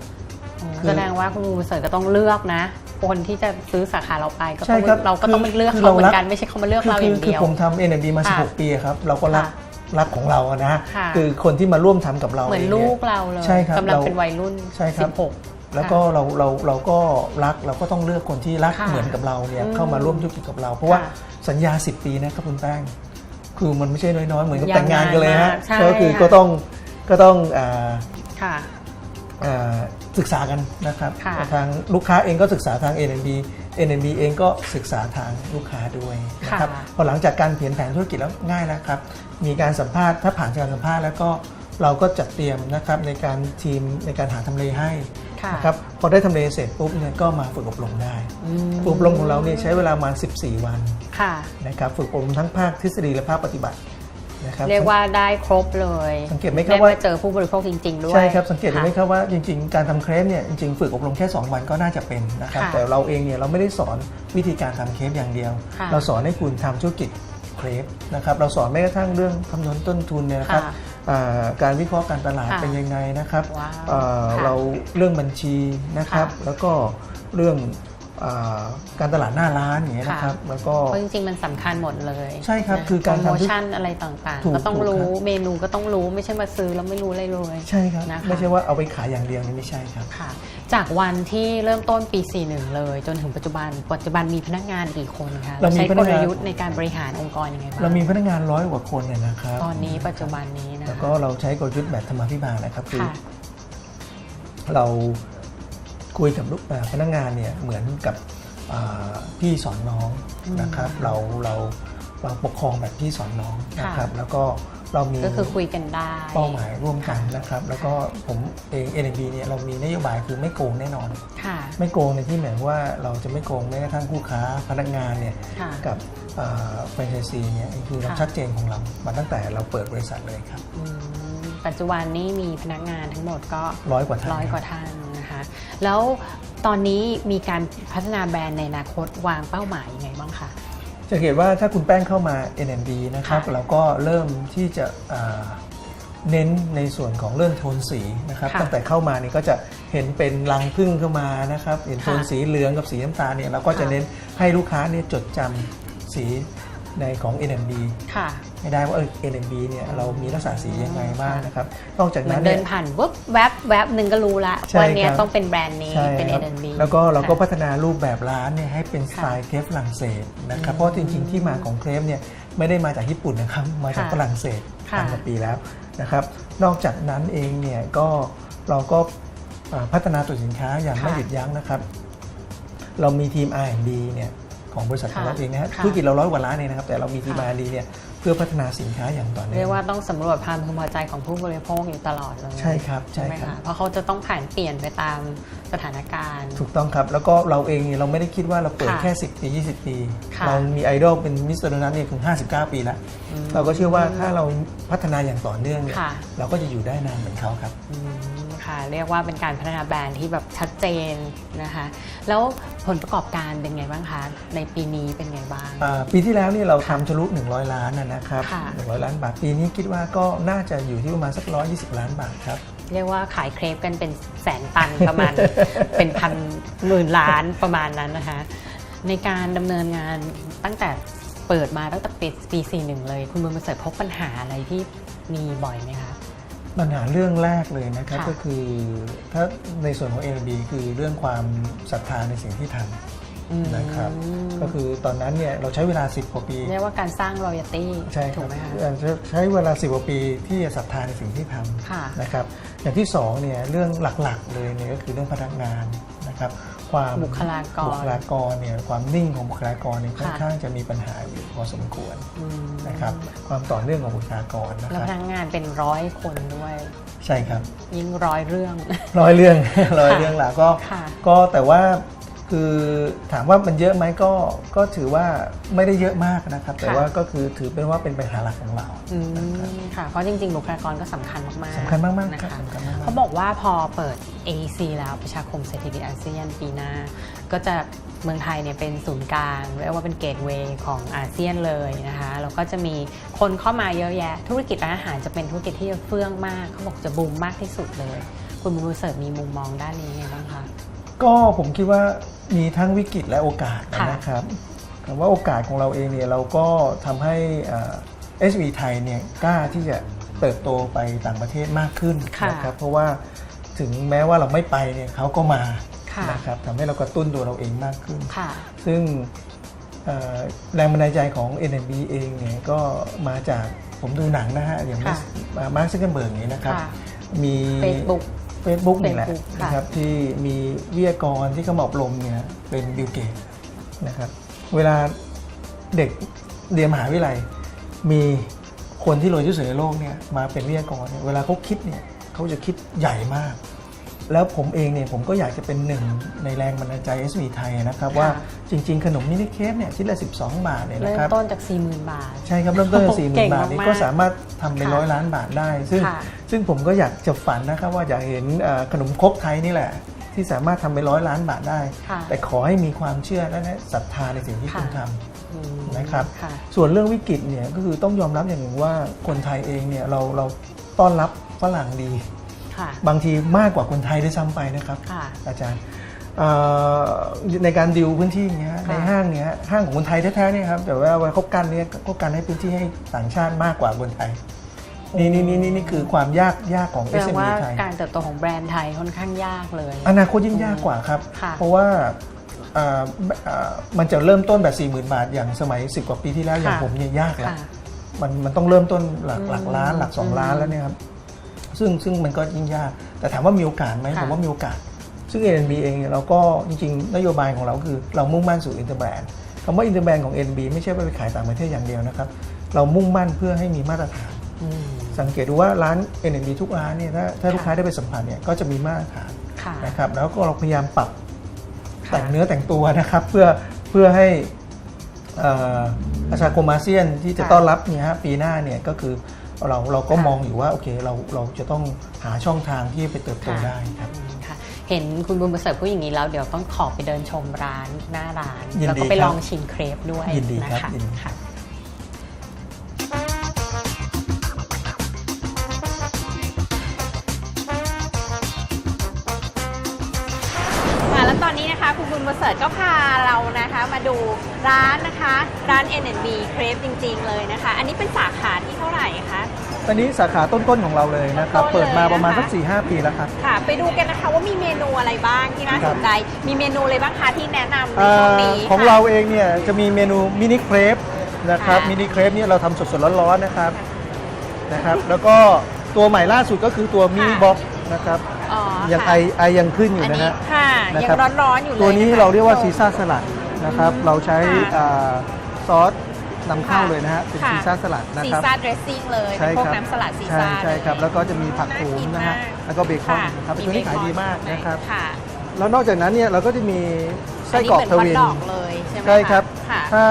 [SPEAKER 1] อืม
[SPEAKER 2] คือ
[SPEAKER 1] แสดงว่าคุณบูเสิร์ตก็ต้องเลือกนะ คนที่จะซื้อสาขาเราไปก็
[SPEAKER 2] ใช่
[SPEAKER 1] ต้อง
[SPEAKER 2] ครับ
[SPEAKER 1] เราก็ต้อง
[SPEAKER 2] คือ
[SPEAKER 1] ไปเลือก
[SPEAKER 2] คือ
[SPEAKER 1] เขาเหมือน
[SPEAKER 2] เรารัก
[SPEAKER 1] กันไม่ใช่เขามาเลือกเราอย่าง
[SPEAKER 2] คื
[SPEAKER 1] เดียว
[SPEAKER 2] ผมทำ NMB มา
[SPEAKER 1] ค่ะ
[SPEAKER 2] 16 ปีครับ เราก็รัก
[SPEAKER 1] ค่ะ
[SPEAKER 2] รักของเราอะนะ
[SPEAKER 1] ค่ะ
[SPEAKER 2] คือคนที่มาร่วมทำกับเรา
[SPEAKER 1] เหมือน
[SPEAKER 2] ง
[SPEAKER 1] ลู
[SPEAKER 2] ย
[SPEAKER 1] กเราเลย
[SPEAKER 2] ใช่ครับ
[SPEAKER 1] กำลัง
[SPEAKER 2] เรา
[SPEAKER 1] เป็นวัยรุ่น
[SPEAKER 2] ใช่ครับ
[SPEAKER 1] 16
[SPEAKER 2] แล้วก็เราเราเราก็รักเราก็ต้องเลือกคนที่รัก
[SPEAKER 1] ค่ะ
[SPEAKER 2] เหมือนกับเราเนี่ย
[SPEAKER 1] อืม
[SPEAKER 2] เข้ามาร่วมธุรกิจกับเรา เพราะว่า
[SPEAKER 1] ค่ะ
[SPEAKER 2] สัญญา 10 ปีนะครับคุณแป้ง คือมันไม่ใช่น้อยๆ เหมือนกับ
[SPEAKER 1] ยาว
[SPEAKER 2] แต่งงานกันเลยฮะ
[SPEAKER 1] นานมากใช่
[SPEAKER 2] ก็คือ
[SPEAKER 1] ค่ะ
[SPEAKER 2] ก็ต้องก็ต้องอ่า
[SPEAKER 1] ค่ะ
[SPEAKER 2] อ่า ศึกษากันนะครับ
[SPEAKER 1] ค่ะ
[SPEAKER 2] ทางลูกค้าเองก็ศึกษาทาง NNB NNB เองก็ศึกษาทางลูกค้าด้วยนะครับ
[SPEAKER 1] ค่ะ
[SPEAKER 2] พอหลังจากการเปลี่ยนแผนธุรกิจแล้วง่ายแล้วครับ มีการสัมภาษณ์ถ้าผ่านการสัมภาษณ์แล้วก็เราก็จัดเตรียมนะครับในการทีมในการหาทำเลให้
[SPEAKER 1] ค่ะ
[SPEAKER 2] นะครับพอได้ทำเลเสร็จปุ๊บเนี่ยก็มาฝึกอบรมได้
[SPEAKER 1] อืม
[SPEAKER 2] ฝึกอบรมของเราเนี่ยใช้เวลาประมาณ14 วัน
[SPEAKER 1] ค่ะ
[SPEAKER 2] นะครับฝึกอบรมทั้งภาคทฤษฎีและภาคปฏิบัติ นะครับ
[SPEAKER 1] เรียกว่าได้ครบเลย
[SPEAKER 2] สังเกตไหมครับ
[SPEAKER 1] ได้
[SPEAKER 2] ว่า
[SPEAKER 1] มาเจอผู้บริโภคจริง ๆ ด้วย
[SPEAKER 2] ใช่ครับ สังเกตเห็นไหมะครับว่าจริง ๆ การทำเครปเนี่ยจริง ๆ ฝึกอบรมแค่ 2 วันก็น่าจะเป็นนะครับ
[SPEAKER 1] ค่ะ
[SPEAKER 2] แต่เราเองเนี่ยเราไม่ได้สอนวิธีการทำเครปอย่างเดียว
[SPEAKER 1] ค่ะ
[SPEAKER 2] เราสอนให้คุณทำธุรกิจเครปนะครับเราสอนแม้กระทั่งเรื่องคำนวณต้นทุนเนี่ยนะครับ
[SPEAKER 1] ค่ะ
[SPEAKER 2] อ่าการวิเคราะห์การตลาด
[SPEAKER 1] ค่ะ
[SPEAKER 2] เป็นยังไงนะครับ
[SPEAKER 1] ว้าว
[SPEAKER 2] เอ่อ
[SPEAKER 1] ค่ะ
[SPEAKER 2] เราเรื่องบัญชีนะครับ
[SPEAKER 1] ค่ะ
[SPEAKER 2] แล้วก็เรื่องอ่า การตลาดหน้าร้านอย่างเงี้ย
[SPEAKER 1] ค่ะ
[SPEAKER 2] นะครับแล้วก็
[SPEAKER 1] เพราะจริงๆมันสำคัญหมดเลย
[SPEAKER 2] ใช่ครับ
[SPEAKER 1] นะ
[SPEAKER 2] คือการ
[SPEAKER 1] โปร
[SPEAKER 2] ทำ
[SPEAKER 1] โม
[SPEAKER 2] ธุร
[SPEAKER 1] ชั่นอะไรต่าง
[SPEAKER 2] ถูก
[SPEAKER 1] ๆก็ต้อง
[SPEAKER 2] ถูก
[SPEAKER 1] รู้
[SPEAKER 2] ครับ
[SPEAKER 1] เมนูก็ต้องรู้ไม่ใช่มาซื้อแล้วไม่รู้อะไรเลย
[SPEAKER 2] ใช่ครับ
[SPEAKER 1] นะคะ
[SPEAKER 2] ไม่ใช่ว่าเอาไปขายอย่างเดียวนี่ไม่ใช่ครับ
[SPEAKER 1] ค่ะ จากวันที่เริ่มต้นปี 41 เลย จนถึงปัจจุบันปัจจุบันมีพนักงานกี่คนคะ
[SPEAKER 2] เรามี
[SPEAKER 1] ใช้
[SPEAKER 2] พ
[SPEAKER 1] ก
[SPEAKER 2] นัก
[SPEAKER 1] ล
[SPEAKER 2] งาน
[SPEAKER 1] ยุทธ์ในการบริหารองค์กรยังไงบ้าง
[SPEAKER 2] เรามีพนักงานร้อยกว่าคนเนี่ยนะครับ
[SPEAKER 1] ตอนนี้ปัจจุบันนี้นะ
[SPEAKER 2] แล้ว
[SPEAKER 1] คะ
[SPEAKER 2] ก็เราใช้กลยุทธ์แบบธรรมาภิบาลนะครับคือ
[SPEAKER 1] ค่ะ
[SPEAKER 2] เรา คุยกับลูกเอ่อพนักงานเนี่ยเหมือนกับอ่าพี่สอนน้อง
[SPEAKER 1] อืม
[SPEAKER 2] นะครับเราเราเราปกครองแบบพี่สอนน้องนะครับ
[SPEAKER 1] ค่ะ
[SPEAKER 2] แล้วก็เรามี
[SPEAKER 1] ก็คือคุยกันได้
[SPEAKER 2] เป้าหมายร่วมกันนะครับ แล้วก็ผมเอง NMB เนี่ยเรามีนโยบายคือไม่โกงแน่นอน
[SPEAKER 1] ค่ะ
[SPEAKER 2] ไม่โกงในที่หมายว่าเราจะไม่โกงแม้กระทั่งคู่ค้าพนักงานเนี่ย
[SPEAKER 1] ค่ะ
[SPEAKER 2] กับแฟรนไชส์ซีเนี่ยคือเรา
[SPEAKER 1] ค่ะ
[SPEAKER 2] ชัดเจนของเรามาตั้งแต่เราเปิดบริษัทเลยครับ
[SPEAKER 1] อืมปัจจุบันนี้มีพนักงานทั้งหมดก็
[SPEAKER 2] ร้อยกว่าท่าน
[SPEAKER 1] ร้อย
[SPEAKER 2] ค
[SPEAKER 1] ก
[SPEAKER 2] รับ
[SPEAKER 1] ว่าท่าน นะคะ แล้วตอนนี้มีการพัฒนาแบรนด์ในอนาคตวางเป้าหมายยังไงบ้างคะ
[SPEAKER 2] จะเห็นว่าถ้าคุณแป้งเข้ามา NMB นะครับ
[SPEAKER 1] ค่ะ
[SPEAKER 2] เราก็เริ่มที่จะอ่าเน้นในส่วนของเรื่องโทนสีนะครับ
[SPEAKER 1] ค่ะ
[SPEAKER 2] ตั้งแต่เข้ามานี่ก็จะเห็นเป็นรังพึ่งเข้ามานะครับเห็นโทน
[SPEAKER 1] ค่ะ
[SPEAKER 2] สีเหลืองกับสีน้ำตาลเนี่ยเราก็จะ
[SPEAKER 1] ค่ะ
[SPEAKER 2] เน้นให้ลูกค้าเนี่ยจดจำสีในของ NMB
[SPEAKER 1] ค่ะ
[SPEAKER 2] ไม่ได้ว่าเออ NMB เนี่ยเรามีลักษณะสียังไงบ้างนะครับ นอกจาก
[SPEAKER 1] เหมือ
[SPEAKER 2] นั้นน
[SPEAKER 1] เดิ
[SPEAKER 2] เนี่ย
[SPEAKER 1] นผ่านวุบแวบแวบหนึ่งก็รู้ละ
[SPEAKER 2] ใช่
[SPEAKER 1] ว่าเนี้ย
[SPEAKER 2] ครับ
[SPEAKER 1] ต้องเป็นแบรนด์นี้
[SPEAKER 2] ใช่
[SPEAKER 1] เป็น
[SPEAKER 2] ครับ
[SPEAKER 1] N&B
[SPEAKER 2] แล้วก็เราก็
[SPEAKER 1] ค่ะ
[SPEAKER 2] พัฒนารูปแบบร้านเนี่ยให้เป็นส
[SPEAKER 1] ค่ะ
[SPEAKER 2] ไตล์เครปฝรั่งเศสนะครับ
[SPEAKER 1] อืม
[SPEAKER 2] เพราะจริงๆที่มาของเครปเนี่ยไม่ได้มาจากญี่ปุ่นนะครับ มาจาก
[SPEAKER 1] ค่ะ
[SPEAKER 2] ฝรั่งเศส
[SPEAKER 1] ค่ะ
[SPEAKER 2] พันกว่าปีแล้วนะครับ นอกจากนั้นเองเนี่ยก็เราก็อ่าพัฒนาตัวสินค้าอย่างไม่
[SPEAKER 1] ค่ะ
[SPEAKER 2] หยุดยั้งนะครับ เรามีทีม R&D เนี่ยของบริษัทของเรา
[SPEAKER 1] ค่ะ
[SPEAKER 2] เองนะฮะ
[SPEAKER 1] ค่ะ
[SPEAKER 2] ธุรกิจเราร้อยกว่าล้านเองนะครับ แต่เรามีทีม
[SPEAKER 1] ค่ะ
[SPEAKER 2] R&D เนี่ย เพื่อพัฒนาสินค้าอย่างต่อเนื่
[SPEAKER 1] เรี
[SPEAKER 2] อยง
[SPEAKER 1] กว่าต้องสำรวจความพึงพอใจของผู้บริโภคอยู่ตลอดเลย
[SPEAKER 2] ใช่ครับใช่
[SPEAKER 1] ไหม
[SPEAKER 2] ครับ
[SPEAKER 1] คะเพราะเขาจะต้องผ่านเปลี่ยนไปตามสถานการณ์
[SPEAKER 2] ถูกต้องครับ แล้วก็เราเองเนี่ยเราไม่ได้คิดว่าเราเปิด
[SPEAKER 1] ค่ะ
[SPEAKER 2] แค่ 10 ปี 20 ปี
[SPEAKER 1] ค่ะ
[SPEAKER 2] เรามีไอดอลเป็นมิสเตอร์โดนัทเนี่ยถึง 59 ปีแล้ว
[SPEAKER 1] อืม
[SPEAKER 2] เราก็เชื่อว่าถ้าเราพัฒนาอย่างต่อเนื่องเนี่ย
[SPEAKER 1] ค่ะ
[SPEAKER 2] เราก็จะอยู่ได้นานเหมือนเขาครับ
[SPEAKER 1] อืมค่ะ เรียกว่าเป็นการพัฒนาแบรนด์ที่แบบชัดเจนนะคะ แล้วผลประกอบการเป็นไงบ้างคะ ในปีนี้เป็นไงบ้าง
[SPEAKER 2] อ่าปีที่แล้วเนี่ยเราทำทะลุ 100 ล้านนะนะครับ
[SPEAKER 1] ค่ะ
[SPEAKER 2] 100 ล้านบาท ปีนี้คิดว่าก็น่าจะอยู่ที่ประมาณสัก 120 ล้านบาทครับ
[SPEAKER 1] เรียกว่าขายเครปกันเป็นแสนตันประมาณ เป็นพันหมื่นล้านประมาณนั้นนะคะ ในการดำเนินงานตั้งแต่เปิดมาตั้งแต่ปีปี41 เลย คุณบุญประเสริฐพบปัญหาอะไรที่มีบ่อยไหมคะ
[SPEAKER 2] ปัญหาเรื่องแรกเลยนะครับ
[SPEAKER 1] ค่ะ
[SPEAKER 2] ก็คือถ้าในส่วนของ a b คือเรื่องความศรัทธาในสิ่งที่ท
[SPEAKER 1] อืมำ
[SPEAKER 2] นะครับก็คือตอนนั้นเนี่ยเราใช้เวลา 10กว่าปี
[SPEAKER 1] เรียกว่าการสร้างรอยัลตี้
[SPEAKER 2] ใช่ค
[SPEAKER 1] ถู
[SPEAKER 2] รั
[SPEAKER 1] ก
[SPEAKER 2] บ
[SPEAKER 1] ไหมคะ
[SPEAKER 2] เอ่อใช้เวลา10กว่าปีที่จะศรัทธาในสิ่งที่ท
[SPEAKER 1] ค่ะำ
[SPEAKER 2] นะครับอย่างที่สองเนี่ยเรื่องหลักๆเลยเนี่ยก็คือเรื่องพนักงานนะครับ ความ
[SPEAKER 1] บุคลากร
[SPEAKER 2] บุคลากรเนี่ยความนิ่งของบุคลากรเนี่ยค่อน
[SPEAKER 1] ค่ะ
[SPEAKER 2] ข้างจะมีปัญหาอยู่พอสมควร
[SPEAKER 1] อืม
[SPEAKER 2] นะครับความต่อเนื่องของบุคลากรนะ
[SPEAKER 1] แล้ว
[SPEAKER 2] ค
[SPEAKER 1] พ
[SPEAKER 2] รับ
[SPEAKER 1] นักงานเป็นร้อยคนด้วย
[SPEAKER 2] ใช่ครับ
[SPEAKER 1] ยิ่งร้อยเรื่อง
[SPEAKER 2] ร้อยเรื่องร้อยเรื่องละก็
[SPEAKER 1] ค่ะ
[SPEAKER 2] ก็แต่ว่า คือถามว่ามันเยอะไหมก็ก็ถือว่าไม่ได้เยอะมากนะครับ แต่
[SPEAKER 1] ค่ะ
[SPEAKER 2] ว่าก็คือถือเป็นว่าเป็นปัญหาหลักของเรา
[SPEAKER 1] อืม
[SPEAKER 2] นะครับ
[SPEAKER 1] ค่ะเพราะจริงๆบุคลากรก็สำคัญมากๆ
[SPEAKER 2] สำคัญมากๆ
[SPEAKER 1] นะ
[SPEAKER 2] ครั
[SPEAKER 1] คะ
[SPEAKER 2] บสำคัญมากๆ
[SPEAKER 1] เขาบอกว่าพอเปิด AEC แล้วประชาคมเศรษฐกิจอาเซียนปีหน้า ก็จะเมืองไทยเนี่ยเป็นศูนย์กลางเรียกว่าเป็นเกตเวย์ของอาเซียนเลยนะคะแล้วก็จะมีคนเข้ามาเยอะแยะ ธุรกิจร้านอาหารจะเป็นธุรกิจที่จะเฟื่องมาก เขาบอกจะบูมมากที่สุดเลย คุณบุญเสริฐมีมุมมองด้านนี้ยังไงบ้างคะ
[SPEAKER 2] ก็ผมคิดว่ามีทั้งวิกฤตและโอกาส
[SPEAKER 1] ค่ะ
[SPEAKER 2] นะครับคำว่าโอกาสของเราเองเนี่ยเราก็ทำให้เอสวีไทยเนี่ยกล้าที่จะเติบโตไปต่างประเทศมากขึ้น
[SPEAKER 1] ค่ะ
[SPEAKER 2] นะครับเพราะว่าถึงแม้ว่าเราไม่ไปเนี่ยเขาก็มา
[SPEAKER 1] ค่ะ
[SPEAKER 2] นะครับทำให้เรากระตุ้นตัวเราเองมากขึ้น
[SPEAKER 1] ค่ะ
[SPEAKER 2] ซึ่งเอ่อแรงบันดาลใจของ NMB เองเนี่ยก็มาจากผมดูหนังนะฮะอย่าง
[SPEAKER 1] ค่ะ
[SPEAKER 2] มาร์คซักเกอร์เบิร์กนี้นะครับ
[SPEAKER 1] ค่ะ
[SPEAKER 2] มี
[SPEAKER 1] Facebook
[SPEAKER 2] Facebook นี่แหละ
[SPEAKER 1] Facebook ค่ะ
[SPEAKER 2] นะครับที่มีวิทยากรที่เขามาอบรมเนี่ยเป็นบิลเกตนะครับเวลาเด็กเรียนมหาวิทยาลัย มีคนที่รวยที่สุดในโลกเนี่ยมาเป็นวิทยากรเนี่ยเวลาเขาคิดเนี่ยเขาจะคิดใหญ่มาก แล้วผมเองเนี่ยผมก็อยากจะเป็นหนึ่งในแรงบันดาลใจ SV ไทยนะครับว่าจริง ๆ ขนมมินิเคฟเนี่ยชิ้นละ 12 บาทเนี่ย
[SPEAKER 1] เริ่
[SPEAKER 2] นะ
[SPEAKER 1] ม
[SPEAKER 2] ครับ
[SPEAKER 1] ต้นจาก 40,000 บาท
[SPEAKER 2] ใช่ครับเริ่มต้น
[SPEAKER 1] โอ้
[SPEAKER 2] จาก
[SPEAKER 1] โห
[SPEAKER 2] สี่ห
[SPEAKER 1] เก่
[SPEAKER 2] มื่น
[SPEAKER 1] ง
[SPEAKER 2] บาทนี่
[SPEAKER 1] มากๆ
[SPEAKER 2] ก็สามารถทำเป็น
[SPEAKER 1] ค่ะ
[SPEAKER 2] ร้อยล้านบาทได้ ซึ่ง
[SPEAKER 1] ค่ะ
[SPEAKER 2] ซึ่งผมก็อยากจะฝันนะครับว่าอยากเห็นเอ่อขนมครกไทยนี่แหละ ที่สามารถทำเป็นร้อยล้านบาทได้
[SPEAKER 1] ค่ะ
[SPEAKER 2] แต่ขอให้มีความเชื่อและศรัทธาในสิ่งที่
[SPEAKER 1] ค่ะ
[SPEAKER 2] คุณท
[SPEAKER 1] อืมำ
[SPEAKER 2] นะครับ
[SPEAKER 1] ค่ะ
[SPEAKER 2] ส่วนเรื่องวิกฤตเนี่ยก็คือต้องยอมรับอย่างหนึ่งว่าคนไทยเองเนี่ยเราเราต้อนรับฝรั่งดี
[SPEAKER 1] ค่ะ
[SPEAKER 2] บางทีมากกว่าคนไทยด้วยซ้ำไปนะครับ
[SPEAKER 1] ค่ะ
[SPEAKER 2] อาจารย์เอ่อในการดิวพื้นที่เนี้ย
[SPEAKER 1] ค่ะ
[SPEAKER 2] ในห้างเนี้ยห้างของคนไทยแท้ๆเนี่ยครับแต่ว่าเวลาเขากันเนี่ยเขากันให้พื้นที่ให้ต่างชาติมากกว่าคนไทยนี่นี่นี่นี่นี่คือความยากยากของ
[SPEAKER 1] แปล
[SPEAKER 2] SME
[SPEAKER 1] ว่า
[SPEAKER 2] ไทย
[SPEAKER 1] การเติบโตของแบรนด์ไทยค่อนข้างยากเลย
[SPEAKER 2] อนาคตยิ่งยากกว่าครับ
[SPEAKER 1] ค่ะ
[SPEAKER 2] เพราะว่าเอ่อเอ่อมันจะเริ่มต้นแบบ 4 0,000 บาทอย่างสมัย 10 กว่าปีที่แล้วอย่าง
[SPEAKER 1] ค่ะ
[SPEAKER 2] ผมเนี่ยยากแล้ว
[SPEAKER 1] ค่ะ
[SPEAKER 2] มันมันต้องเริ่มต้นหลัก
[SPEAKER 1] อืม
[SPEAKER 2] หลักล้านหลัก
[SPEAKER 1] อืม
[SPEAKER 2] 2ล้านแล้วเนี่ยครับ ซึ่งซึ่งมันก็ยิ่งยาก แต่ถามว่ามีโอกาสไหม
[SPEAKER 1] ค่ะ
[SPEAKER 2] ผมว่ามีโอกาส ซึ่ง NB เองเนี่ยเราก็จริงๆ นโยบายของเราคือเรามุ่งมั่นสู่อินเตอร์แบรนด์คำว่าอินเตอร์แบรนด์ของ NB ไม่ใช่ว่าไปขายต่างประเทศอย่างเดียวนะครับ เรามุ่งมั่นเพื่อให้มีมาตรฐาน
[SPEAKER 1] อืม
[SPEAKER 2] สังเกตดูว่าร้าน NB ทุกร้านเนี่ยถ้าถ้าลูกค้า
[SPEAKER 1] ค่ะ
[SPEAKER 2] ได้ไปสัมผัสเนี่ยก็จะมีมาตรฐาน
[SPEAKER 1] ค่ะ
[SPEAKER 2] นะครับแล้วก็เราพยายามปรับ
[SPEAKER 1] ค่ะ
[SPEAKER 2] แต่งเนื้อแต่งตัวนะครับเพื่อเพื่อให้เอ่อประชาคมอาเซียนที่จะ
[SPEAKER 1] ค่ะ
[SPEAKER 2] ต้อนรับเนี่ยฮะปีหน้าเนี่ยก็คือ เราเราก็
[SPEAKER 1] ค่ะ
[SPEAKER 2] มองอยู่ว่าโอเคเราเราจะต้องหาช่องทางที่ไปเติบโต
[SPEAKER 1] ค่ะ
[SPEAKER 2] ได้ครับ
[SPEAKER 1] อืมค่ะเห็นคุณบุญประเสริฐพูดอย่างนี้แล้วเดี๋ยวต้องขอไปเดินชมร้านหน้าร้าน
[SPEAKER 2] ยินดี
[SPEAKER 1] แล้วก็ไป
[SPEAKER 2] ครับ
[SPEAKER 1] ลองชิมเครปด้วย
[SPEAKER 2] ยินดีครับ
[SPEAKER 1] นะคะ
[SPEAKER 2] ยินดี
[SPEAKER 1] ค่ะค่ะแล้วตอนนี้นะคะคุณบุญประเสริฐก็พาเรา นะคะมาดูร้านนะคะ ร้าน N&B เครปจริง ๆ เลยนะคะ อันนี้เป็นสาขาที่เท่าไหร่คะ
[SPEAKER 2] ตอนนี้สาขาต้นๆของเราเลยนะครับ
[SPEAKER 1] ต้นๆเลย
[SPEAKER 2] เปิดมาประมาณ
[SPEAKER 1] นะคะ
[SPEAKER 2] สัก4ีหปีแล้วครับ
[SPEAKER 1] ค่ะ ไปดูกันนะคะว่ามีเมนูอะไรบ้างที่น่า
[SPEAKER 2] ครั
[SPEAKER 1] ส
[SPEAKER 2] บ
[SPEAKER 1] นใจ มีเมนูอะไรบ้างคะที่แนะนำใน
[SPEAKER 2] เอ่
[SPEAKER 1] ช่วง
[SPEAKER 2] อ
[SPEAKER 1] นี้
[SPEAKER 2] ของ
[SPEAKER 1] ค่ะ
[SPEAKER 2] เราเองเนี่ยจะมีเมนูมินิเครปนะครับ
[SPEAKER 1] ค่ะ
[SPEAKER 2] มินิเครปเนี่ยเราทำสดๆร้อนๆนะครับนะครับ แล้วก็ตัวใหม่ล่าสุดก็คือตัวมินิ
[SPEAKER 1] ค่ะ
[SPEAKER 2] บ็อกนะครับ
[SPEAKER 1] อ๋อ
[SPEAKER 2] ยัง
[SPEAKER 1] ค่ะ
[SPEAKER 2] ไอไอยังขึ้นอยู่
[SPEAKER 1] อัน
[SPEAKER 2] นะ
[SPEAKER 1] นี้
[SPEAKER 2] ฮะ
[SPEAKER 1] ค่ะ
[SPEAKER 2] นะ
[SPEAKER 1] ยั
[SPEAKER 2] ครั
[SPEAKER 1] ง
[SPEAKER 2] บ
[SPEAKER 1] ร้อนๆอยู่เลย
[SPEAKER 2] ตัวนี้ะ
[SPEAKER 1] คะ
[SPEAKER 2] เราเรียกว่า
[SPEAKER 1] คุณ
[SPEAKER 2] ซี
[SPEAKER 1] ผู้ชม
[SPEAKER 2] ซ่าสลัด นะครับ เราใช้
[SPEAKER 1] ค่ะ
[SPEAKER 2] อ่าซอสนำเข้า
[SPEAKER 1] ค่ะ
[SPEAKER 2] เลยนะฮะเป็น
[SPEAKER 1] ค่ะ
[SPEAKER 2] ซีซ่าสลัดนะ
[SPEAKER 1] ซี
[SPEAKER 2] ครับ
[SPEAKER 1] ซ่าเดรสซิ่งเลย
[SPEAKER 2] ใช่
[SPEAKER 1] เป็นพวก
[SPEAKER 2] ครับ
[SPEAKER 1] น้ำสลัดซี
[SPEAKER 2] ใช่
[SPEAKER 1] ซ่า
[SPEAKER 2] ใช่ครับ
[SPEAKER 1] เลย
[SPEAKER 2] แล้วก็จะมีผักโขมนะฮะ
[SPEAKER 1] น่ากินมาก
[SPEAKER 2] แล้วก็เบคอน
[SPEAKER 1] ค่ะ
[SPEAKER 2] ครับ
[SPEAKER 1] มี
[SPEAKER 2] ตัวนี้ขายดีมาก
[SPEAKER 1] เบคอ
[SPEAKER 2] นะครับ
[SPEAKER 1] ค่ะ
[SPEAKER 2] แล้วนอกจากนั้นเนี่ยเราก็จะมี ไส้กรอกท
[SPEAKER 1] อัน
[SPEAKER 2] วิ
[SPEAKER 1] นี้
[SPEAKER 2] น
[SPEAKER 1] เหมือนฮอทดอกเลยใช่ไหมะ
[SPEAKER 2] ใช่ครับ
[SPEAKER 1] ค่ะ
[SPEAKER 2] ถ้า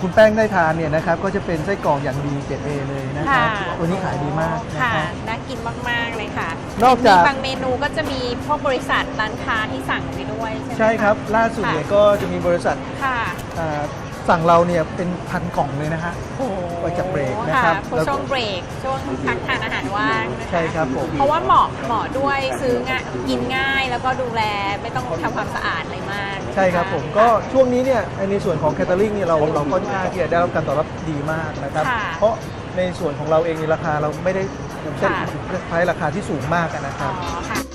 [SPEAKER 2] คุณแป้งได้ทานเนี่ยนะครับก็จะเป็นไส้กรอกอย่างดีเกรดเอเลยนะครับ
[SPEAKER 1] ค่ะ
[SPEAKER 2] ตัวนี้ขายดีมากนะ
[SPEAKER 1] ค่ะ
[SPEAKER 2] ครับ
[SPEAKER 1] น่ากินมาก ๆ เลยค่ะ
[SPEAKER 2] นอกจาก
[SPEAKER 1] มีบางเมนูก็จะมีพวกบริษัทร้านค้าที่สั่งไปด้วยใช่ไหมะ
[SPEAKER 2] ใช่ครับล่าสุดเนี่ย
[SPEAKER 1] ค่ะ
[SPEAKER 2] ก็จะมีบริษัท
[SPEAKER 1] ค่ะ
[SPEAKER 2] อ่า สั่งเราเนี่ยเป็นพันกล่องเลยนะฮะ
[SPEAKER 1] โอ้โห
[SPEAKER 2] ไว้จากเบรกนะครับ
[SPEAKER 1] พวก
[SPEAKER 2] แล้วก็
[SPEAKER 1] ช่วงเบรก ช่วงพักทานอาหารว่างนะคะ
[SPEAKER 2] ใช่ครับผม
[SPEAKER 1] เพราะว่าเหมาะเหมาะด้วยซื้อง่ายกินง่ายแล้วก็ดูแลไม่ต้องทำความสะอาดอะไรมาก
[SPEAKER 2] ใช่ครับผมก็ช่วงนี้เนี่ยในส่วนของแคตเตอริงเนี่ยเราเราค่อนข้างที่จะได้รับการตอบรับดีมากนะครับ
[SPEAKER 1] ค่ะ
[SPEAKER 2] เพราะในส่วนของเราเองในราคาเราไม่ได้อย่างเช่น
[SPEAKER 1] ค่ะ
[SPEAKER 2] ใช้ราคาที่สูงมากอะนะค
[SPEAKER 1] อ๋
[SPEAKER 2] รั
[SPEAKER 1] อบค่ะค่ะ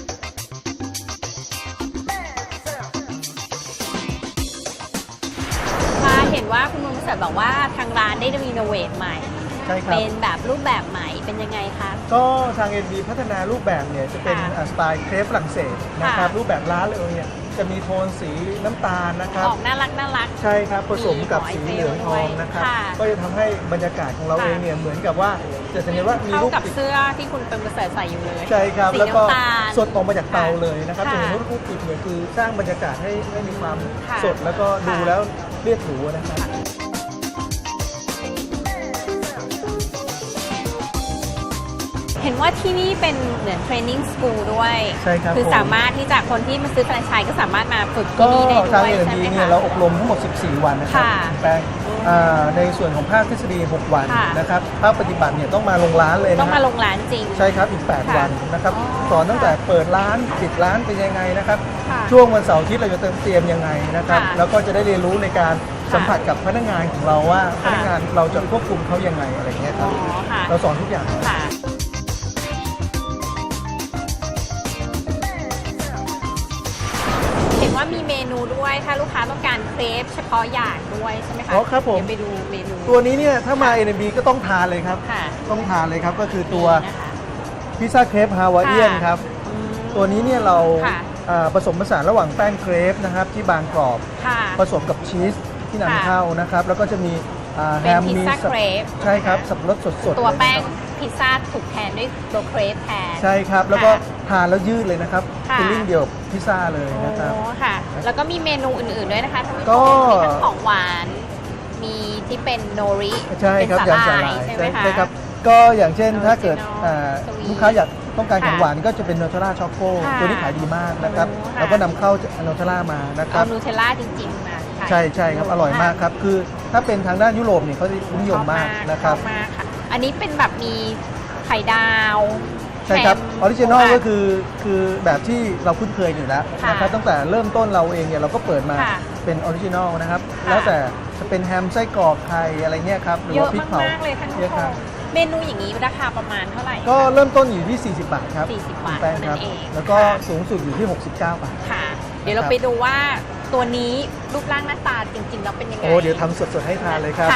[SPEAKER 1] ว่าคุณลุงเสริฐบอกว่าทางร้านได้รีโนเวทใหม่
[SPEAKER 2] ใช่ครับ
[SPEAKER 1] เป็นแบบรูปแบบใหม่เป็นยังไงคะ
[SPEAKER 2] ก็ทาง NB พัฒนารูปแบบเนี่ยจะเป็น
[SPEAKER 1] ค่ะ
[SPEAKER 2] อ่าสไตล์เครปฝรั่งเศสนะครับ
[SPEAKER 1] ค่ะ
[SPEAKER 2] รูปแบบร้านเลยเนี่ยจะมีโทนสีน้ำตาลนะครับ
[SPEAKER 1] ออกน่ารักน่ารัก
[SPEAKER 2] ใช่ครับผสมกับ
[SPEAKER 1] มี
[SPEAKER 2] สี
[SPEAKER 1] หอยเฟล
[SPEAKER 2] เหลืองทองนะครับ
[SPEAKER 1] ค่ะ
[SPEAKER 2] ก็จะทำให้บรรยากาศของเรา
[SPEAKER 1] ค่ะ
[SPEAKER 2] เองเนี่ยเหมือนกับว่าจะสังเกตว่ามี
[SPEAKER 1] เข้า
[SPEAKER 2] รูป
[SPEAKER 1] กับ
[SPEAKER 2] ติด
[SPEAKER 1] เสื้อที่คุณเป็นประเสริฐใส่อยู่เลย
[SPEAKER 2] ใช่ครับ
[SPEAKER 1] สี
[SPEAKER 2] แล้วก็
[SPEAKER 1] น้ำตาล
[SPEAKER 2] สดออกมาจากเตาเลยนะครับ
[SPEAKER 1] ค่ะ
[SPEAKER 2] จะเห็นว่ารูปติดเนี่ยคือสร้างบรรยากาศให้ให้มีความ
[SPEAKER 1] ค่ะ
[SPEAKER 2] สดแล้วก็ดู
[SPEAKER 1] ค่ะ
[SPEAKER 2] แล้วเรียบหรูนะครับ
[SPEAKER 1] เห็นว่าที่นี่เป็นเหมือนเทรนนิ่งสกูลด้วย
[SPEAKER 2] ใช่ครับ
[SPEAKER 1] คือ
[SPEAKER 2] ผม
[SPEAKER 1] สามารถที่จะคนที่มาซื้อแฟรนไชส์ก็สามารถมาฝึก
[SPEAKER 2] ก็
[SPEAKER 1] ที่นี่ได้
[SPEAKER 2] ทาง
[SPEAKER 1] ด้วย
[SPEAKER 2] เอ็น
[SPEAKER 1] ใช่ไห
[SPEAKER 2] ดี
[SPEAKER 1] ม
[SPEAKER 2] เนี่ย
[SPEAKER 1] คะ
[SPEAKER 2] เราอบรมทั้งหมด 14 วันนะครับ
[SPEAKER 1] ค่ะ
[SPEAKER 2] คุณแป้งอ่า ในส่วนของภาคทฤษฎี 6 วัน
[SPEAKER 1] ค่ะ
[SPEAKER 2] นะครับภาคปฏิบัติเนี่ยต้องมาลงร้านเลยนะ
[SPEAKER 1] ต้องมา
[SPEAKER 2] ฮะ
[SPEAKER 1] ลงร้านจริง
[SPEAKER 2] ใช่ครับอีก 8
[SPEAKER 1] ค่ะ
[SPEAKER 2] วันนะครับ
[SPEAKER 1] อ๋อ
[SPEAKER 2] สอนตั้งแต่เปิดร้านปิดร้านเป็นยังไงนะครับ
[SPEAKER 1] ค่ะ
[SPEAKER 2] ช่วงวันเสาร์อาทิตย์เราจะเติมเตรียมยังไงนะครับ
[SPEAKER 1] ค่ะ
[SPEAKER 2] แล้วก็จะได้เรียนรู้ในการ
[SPEAKER 1] ค่ะ
[SPEAKER 2] สัมผัสกับพนักงานของเราว่าพ
[SPEAKER 1] ค่ะ
[SPEAKER 2] นักงานเราจะควบคุมเขายังไงอะไรเงี้ยค
[SPEAKER 1] อ๋
[SPEAKER 2] รั
[SPEAKER 1] อบค่ะ
[SPEAKER 2] เราสอนทุกอย่าง
[SPEAKER 1] ค่ะ ถ้าลูกค้าต้องการเครปเฉพาะอย่างด้วยใช่ไหมคะ
[SPEAKER 2] อ๋อครับผม
[SPEAKER 1] เดี๋ยวไปดูเมนู
[SPEAKER 2] ตัวนี้เนี่ยถ้ามา NB ก็ต้องทานเลยครับ
[SPEAKER 1] ค่ะ
[SPEAKER 2] ต้องทานเลยครับก็คือตัว
[SPEAKER 1] นี่นะคะ
[SPEAKER 2] พิซซ่าเครปฮาวายเอียน
[SPEAKER 1] ค่ะ
[SPEAKER 2] ครับ
[SPEAKER 1] อืม
[SPEAKER 2] ตัวนี้เนี่ยเรา
[SPEAKER 1] ค่ะ
[SPEAKER 2] อ่าผสมผสานระหว่างแป้งเครปนะครับที่บางกรอบ
[SPEAKER 1] ค่ะ
[SPEAKER 2] ผสมกับชีสที่นำ
[SPEAKER 1] ค่ะ
[SPEAKER 2] เข้านะครับ แล้วก็จะมีอ่า
[SPEAKER 1] เป็น
[SPEAKER 2] แฮม
[SPEAKER 1] พิซ
[SPEAKER 2] มี
[SPEAKER 1] ซ่า
[SPEAKER 2] สับ
[SPEAKER 1] เครป
[SPEAKER 2] ใช่ครับสับปะรดสดๆ
[SPEAKER 1] ตัว
[SPEAKER 2] เลยนะครับ
[SPEAKER 1] แป้ง พิซซ่าถูกแทนด้วยตัวเครปแทน
[SPEAKER 2] ใช่ครับ แล้วก็
[SPEAKER 1] ค่ะ
[SPEAKER 2] ทานแล้วยืดเลยนะครับ
[SPEAKER 1] ค่ะ
[SPEAKER 2] ฟิลลิ่งเดียวกับพิซซ่าเลยนะครับ
[SPEAKER 1] โอ้ค่ะ แล้วก็มีเมนูอื่นๆด้วยนะคะท่านผู้ช
[SPEAKER 2] ก็
[SPEAKER 1] มมีทั้งของหวาน มีที่เป็นโนริ
[SPEAKER 2] ใช่ครับ
[SPEAKER 1] เป็น
[SPEAKER 2] ยำ
[SPEAKER 1] สา
[SPEAKER 2] สา
[SPEAKER 1] ห
[SPEAKER 2] ห
[SPEAKER 1] ร่า
[SPEAKER 2] ร่ายย
[SPEAKER 1] ใช่ไหมคะ
[SPEAKER 2] ใช่ครับก็อย่างเช่น
[SPEAKER 1] Original
[SPEAKER 2] ถ้าเกิดอ่า
[SPEAKER 1] Sweet
[SPEAKER 2] ลูกค้าอยากต้องการของ
[SPEAKER 1] ค่ะ
[SPEAKER 2] หวานก็จะเป็นโนเทลล่าช็อกโก
[SPEAKER 1] ค่ะ
[SPEAKER 2] ตัวนี้ขายดีมากนะครับ
[SPEAKER 1] โอ้ค่ะ
[SPEAKER 2] เราก็นำเข้าจากโนเทลล่ามานะค
[SPEAKER 1] เอา
[SPEAKER 2] รับ
[SPEAKER 1] นูเทลล่าจริงๆมาขาย
[SPEAKER 2] ใช่ใช่ครับอร่อยมากครับ คือถ้าเป็นทางด้านยุโรปเนี่ยเขาจะนิยมมากนะครับ
[SPEAKER 1] ชอบมากค่ะ อันนี้เป็นแบบมีไข่ดาว
[SPEAKER 2] ใช่ครับ
[SPEAKER 1] แฮ
[SPEAKER 2] ออริจินอล
[SPEAKER 1] หมู
[SPEAKER 2] ก็คือคือแบบที่เราคุ้นเคยอยู่แล้ว
[SPEAKER 1] ค่ะ
[SPEAKER 2] นะครับตั้งแต่เริ่มต้นเราเองเนี่ยเราก็เปิดมา
[SPEAKER 1] ค่ะ
[SPEAKER 2] เป็นออริจินอลนะครับ
[SPEAKER 1] ค่ะ
[SPEAKER 2] แล้วแต่จะเป็นแฮมไส้กรอกไข่อะไรเงี้ยครับหรือ
[SPEAKER 1] เย
[SPEAKER 2] ว่า
[SPEAKER 1] อะ
[SPEAKER 2] พริกเผามา
[SPEAKER 1] กๆเลยท่านผู้
[SPEAKER 2] เยอะ
[SPEAKER 1] ช
[SPEAKER 2] ครั
[SPEAKER 1] ม
[SPEAKER 2] บ
[SPEAKER 1] เมนูอย่างนี้ราคาประมาณเท่าไหร่คะ
[SPEAKER 2] ก็เริ่มต้นอยู่ที่ 40 บาทครับ
[SPEAKER 1] 40บาท
[SPEAKER 2] คุณแป้งครับ
[SPEAKER 1] นั่นเอง
[SPEAKER 2] แล้วก็
[SPEAKER 1] ค่ะ
[SPEAKER 2] สูงสุดอยู่ที่ 69 บาท
[SPEAKER 1] ค่ะ เดี๋ยวเราไปดูว่าตัวนี้รูปร่างหน้าตาจริงๆแล้วเป็นยังไง
[SPEAKER 2] โอ้เดี๋ยวทำสดๆให้ทานเลยครับ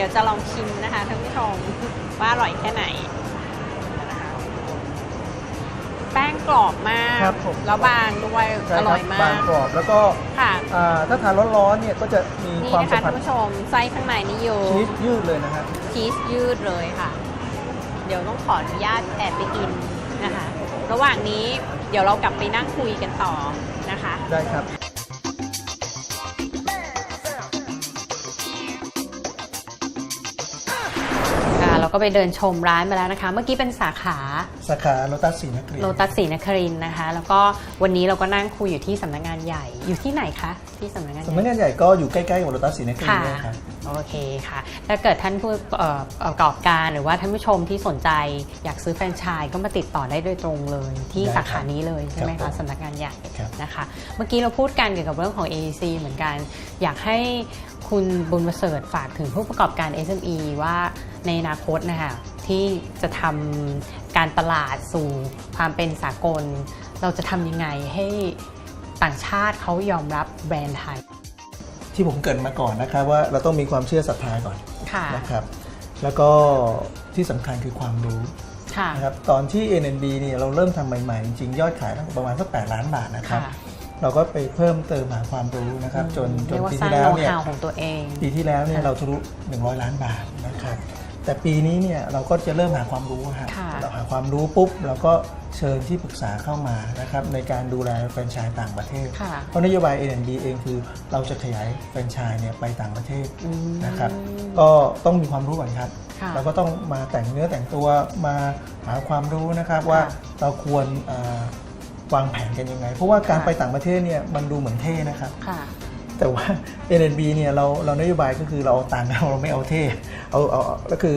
[SPEAKER 1] ดี๋ยวจะลองชิมนะคะท่านผู้ชมว่าอร่อยแค่ไหนแป้งกรอบมาก
[SPEAKER 2] ครับผม
[SPEAKER 1] แล้วบางด้วย
[SPEAKER 2] ใช่
[SPEAKER 1] อ
[SPEAKER 2] ค
[SPEAKER 1] ร่
[SPEAKER 2] รั
[SPEAKER 1] อยมา
[SPEAKER 2] บาง
[SPEAKER 1] ก
[SPEAKER 2] กรอบแล้วก็
[SPEAKER 1] ค่ะ
[SPEAKER 2] อ่าถ้าทานร้อนๆเนี่ยก็จะมี
[SPEAKER 1] นี่
[SPEAKER 2] ความ
[SPEAKER 1] นะ
[SPEAKER 2] สั
[SPEAKER 1] คะ
[SPEAKER 2] มผั
[SPEAKER 1] ท่า
[SPEAKER 2] ส
[SPEAKER 1] นผู้ชมไส้ข้างในนี่อยู่
[SPEAKER 2] ชีสยืดเลยนะฮะ
[SPEAKER 1] ชีสยืดเลยค่ะ เดี๋ยวต้องขออนุญาตแอบไปกินนะคะ ระหว่างนี้เดี๋ยวเรากลับไปนั่งคุยกันต่อนะคะ
[SPEAKER 2] ได้ครับ
[SPEAKER 1] เราก็ไปเดินชมร้านมาแล้วนะคะ เมื่อกี้เป็นสาขา
[SPEAKER 2] สาขาโลตัสสีนครินท
[SPEAKER 1] โล
[SPEAKER 2] ร์
[SPEAKER 1] ตัสศรีนครินทร์นะคะ แล้วก็วันนี้เราก็นั่งคุยอยู่ที่สำนักงานใหญ่อยู่ที่ไหนคะที่สำนักงานให
[SPEAKER 2] สำนัก
[SPEAKER 1] ญ่
[SPEAKER 2] งานใหญ่ก็อยู่ใกล้ๆกับโลตัสสีนครินท
[SPEAKER 1] ค่ะ
[SPEAKER 2] ร์เลยครับ
[SPEAKER 1] โอเคค่ะ ถ้าเกิดท่านผู้เอ่อประกอบการหรือว่าท่านผู้ชมที่สนใจอยากซื้อแฟรนไชส์ก็มาติดต่อได้โดยตรงเลย ที่
[SPEAKER 2] ได้ครับ
[SPEAKER 1] สาขานี้เลยใช่ไหม
[SPEAKER 2] ครั
[SPEAKER 1] คะ
[SPEAKER 2] บผม
[SPEAKER 1] สำนักงานใหญ่
[SPEAKER 2] ครับ
[SPEAKER 1] นะคะ เมื่อกี้เราพูดกันเกี่ยวกับเรื่องของ AEC เหมือนกัน อยากให้คุณบุญประเสริฐฝากถึงผู้ประกอบการ SME ว่า ในอนาคตนะคะที่จะทำการตลาดสู่ความเป็นสากล เราจะทำยังไงให้ต่างชาติเขายอมรับแบรนด์ไทย
[SPEAKER 2] ที่ผมเกริดมาก่อนนะครับว่าเราต้องมีความเชื่อศรัทธาก่อน
[SPEAKER 1] ค่ะ
[SPEAKER 2] นะครับ แล้วก็ที่สำคัญคือความรู้
[SPEAKER 1] ค่ะ
[SPEAKER 2] นะครับตอนที่ NNB เนี่ยเราเริ่มทำใหม่ๆ จริงๆยอดขายตั้งประมาณสัก8ล้านบาทนะครับ
[SPEAKER 1] ค่ะ
[SPEAKER 2] เราก็ไปเพิ่มเติมหาความรู้นะครับ จนจ
[SPEAKER 1] เรี
[SPEAKER 2] น
[SPEAKER 1] ยกว่า
[SPEAKER 2] ปี
[SPEAKER 1] สร้าง
[SPEAKER 2] ที่แล้
[SPEAKER 1] โน้
[SPEAKER 2] ว
[SPEAKER 1] ต
[SPEAKER 2] เนี่ย
[SPEAKER 1] ฮาวของตัวเอง
[SPEAKER 2] ปีที่แล้วเนี่ย
[SPEAKER 1] ค่ะ
[SPEAKER 2] เราทะลุ100 ล้านบาทนะครับ แต่ปีนี้เนี่ยเราก็จะเริ่มหาความรู้ฮะ
[SPEAKER 1] ค่ะ
[SPEAKER 2] เราหาความรู้ปุ๊บเราก็เชิญที่ปรึกษาเข้ามานะครับในการดูแลแฟรนไชส์ต่างประเทศ
[SPEAKER 1] ค่ะ
[SPEAKER 2] เพราะนโยบาย NNB เองคือเราจะขยายแฟรนไชส์เนี่ยไปต่างประเทศ
[SPEAKER 1] อืม
[SPEAKER 2] นะครับก็ต้องมีความรู้ก่อนครับ
[SPEAKER 1] ค่ะ
[SPEAKER 2] เราก็ต้องมาแต่งเนื้อแต่งตัวมาหาความรู้นะครับว่า
[SPEAKER 1] ค่ะ
[SPEAKER 2] เราควรเอ่อวางแผนกันยังไง เพราะว่าการ
[SPEAKER 1] ค่ะ
[SPEAKER 2] ไปต่างประเทศเนี่ยมันดูเหมือนเท่นะครับ
[SPEAKER 1] ค่ะ
[SPEAKER 2] แต่ว่า NNB เนี่ยเราเรานโยบายก็คือเราเอาตังค์เราเราไม่เอาเท่เอาเอาเอาก็คือ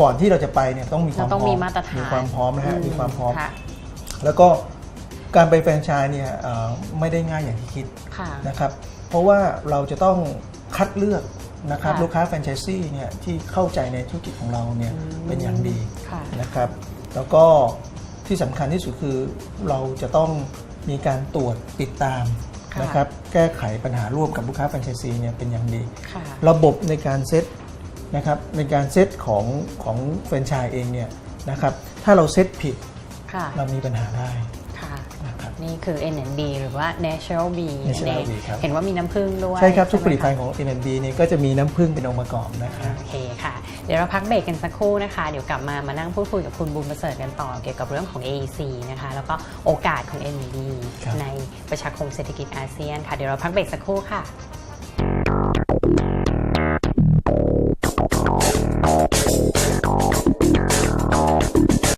[SPEAKER 2] ก่อนที่เราจะไปเนี่ยต้องมีความ
[SPEAKER 1] เราต้อง
[SPEAKER 2] พร้อ
[SPEAKER 1] มี
[SPEAKER 2] ม
[SPEAKER 1] มาตรฐาน
[SPEAKER 2] มีความพร้อมนะฮะมีความพร้อม
[SPEAKER 1] ค่ะ
[SPEAKER 2] แล้วก็การไปแฟรนไชส์เนี่ยเอ่อไม่ได้ง่ายอย่างที่คิด
[SPEAKER 1] ค่ะ
[SPEAKER 2] นะครับเพราะว่าเราจะต้องคัดเลือกนะครับ
[SPEAKER 1] ค่ะ
[SPEAKER 2] ลูกค้าแฟรนไชส์ซี่เนี่ยที่เข้าใจในธุรกิจของเราเนี่ย
[SPEAKER 1] อืม
[SPEAKER 2] เป็นอย่างดี
[SPEAKER 1] ค่ะ
[SPEAKER 2] นะครับ แล้วก็ที่สำคัญที่สุดคือเราจะต้องมีการตรวจติดตาม
[SPEAKER 1] ค่ะ
[SPEAKER 2] นะครับแก้ไขปัญหาร่วมกับลูกค้าแฟรนไชส์ซีเนี่ยเป็นอย่างดี
[SPEAKER 1] ค่ะ
[SPEAKER 2] ระบบในการเซตนะครับในการเซตของของแฟรนไชส์เองเนี่ยนะครับถ้าเราเซตผิด
[SPEAKER 1] ค่ะ
[SPEAKER 2] เรามีปัญหาได้
[SPEAKER 1] ค่ะ
[SPEAKER 2] นะครับ
[SPEAKER 1] นี่คือ NNB หรือว่า Natural B นั่น
[SPEAKER 2] Natural
[SPEAKER 1] เอง
[SPEAKER 2] B ครับ
[SPEAKER 1] เห็นว่ามีน้ำผึ้งด้วย
[SPEAKER 2] ใช่ครับ ทุกผ
[SPEAKER 1] ไหม
[SPEAKER 2] ลิตภัณฑ์
[SPEAKER 1] คะ
[SPEAKER 2] ของ NNB เนี่ยก็จะมีน้ำผึ้งเป็นองค์ประกอบนะครับ
[SPEAKER 1] โอเคค่ะเดี๋ยวเราพักเบรกกันสักครู่นะคะ เดี๋ยวกลับมามานั่งพูดคุยกับคุณบุญประเสริฐกันต่อเกี่ยวกับเรื่องของ AEC นะคะ แล้วก็โอกาสของ NNB
[SPEAKER 2] ครับ
[SPEAKER 1] ในประชาคมเศรษฐกิจอาเซียนค่ะ เดี๋ยวเราพักเบรกสักครู่ค่ะ